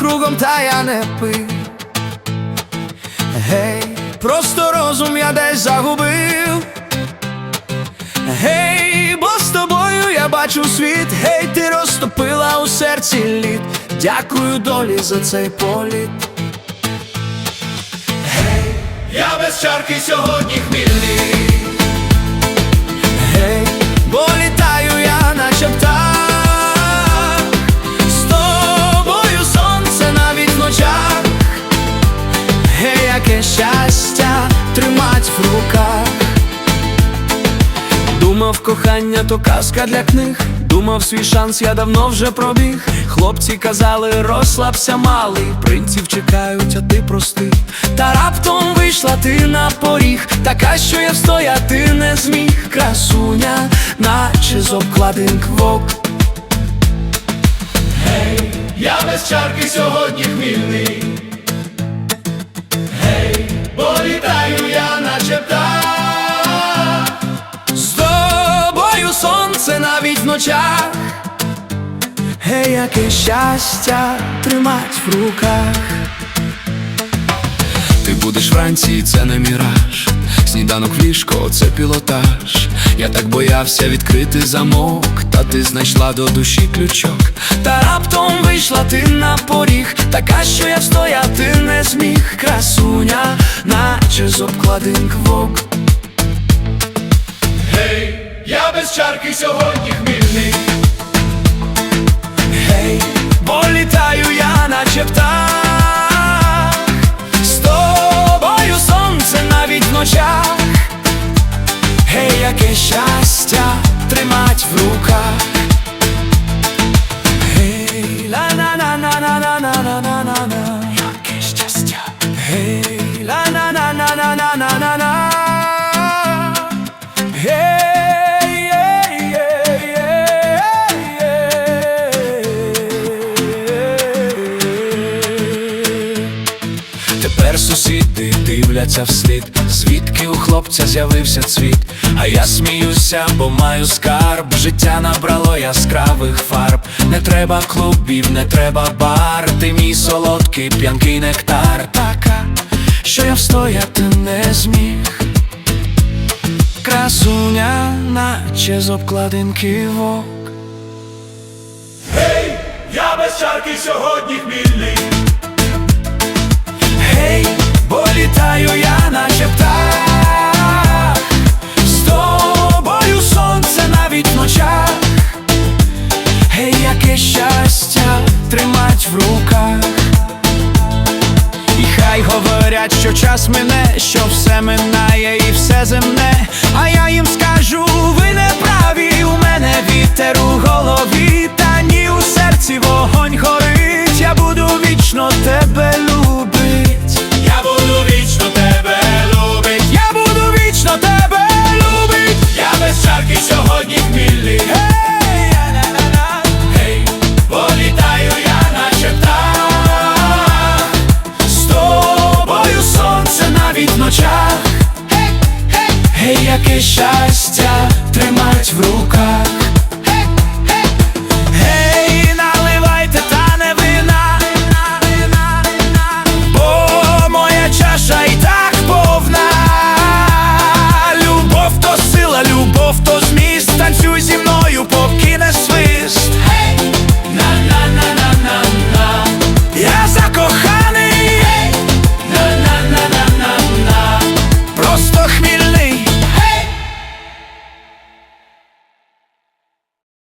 я не пив. Гей, просто розум я десь загубив. Гей, бо з тобою я бачу світ, гей, ти розтопила у серці лід. Дякую долі за цей політ. Гей, я без чарки сьогодні хмільний. Думав, кохання то казка для книг. Думав, свій шанс я давно вже пробіг. Хлопці казали, розслабся малий. Принців чекають, а ти простий. Та раптом вийшла ти на поріг. Така, що я встояти не зміг. Красуня, наче з обкладинк вок. Гей, я без чарки сьогодні хмільний навіть в ночах, Гей, яке щастя тримать в руках. Ти будеш вранці, це не міраж. Сніданок в ліжко, це пілотаж. Я так боявся відкрити замок, та ти знайшла до душі ключок. Та раптом вийшла ти на поріг, така, що я стояти не зміг. Красуня, наче з обкладинк вок. Гей, я без чарки сьогодні хмільний. Гей, бо Сусіди дивляться вслід, звідки у хлопця з'явився цвіт. А я сміюся, бо маю скарб. Життя набрало яскравих фарб. Не треба клубів, не треба бар. Ти мій солодкий п'янкий нектар. Така, що я встояти не зміг. Красуня, наче з обкладинки вок. Гей, Я без чарки сьогодні хмільний. Літаю я наче птах. З тобою сонце навіть в ночах. Гей, яке щастя тримать в руках. І хай говорять, що час мине, що все минає і все земне. А я їм скажу, ви не праві, у мене вітер у голові, та ні у серці вогонь горить, я буду вічно тебе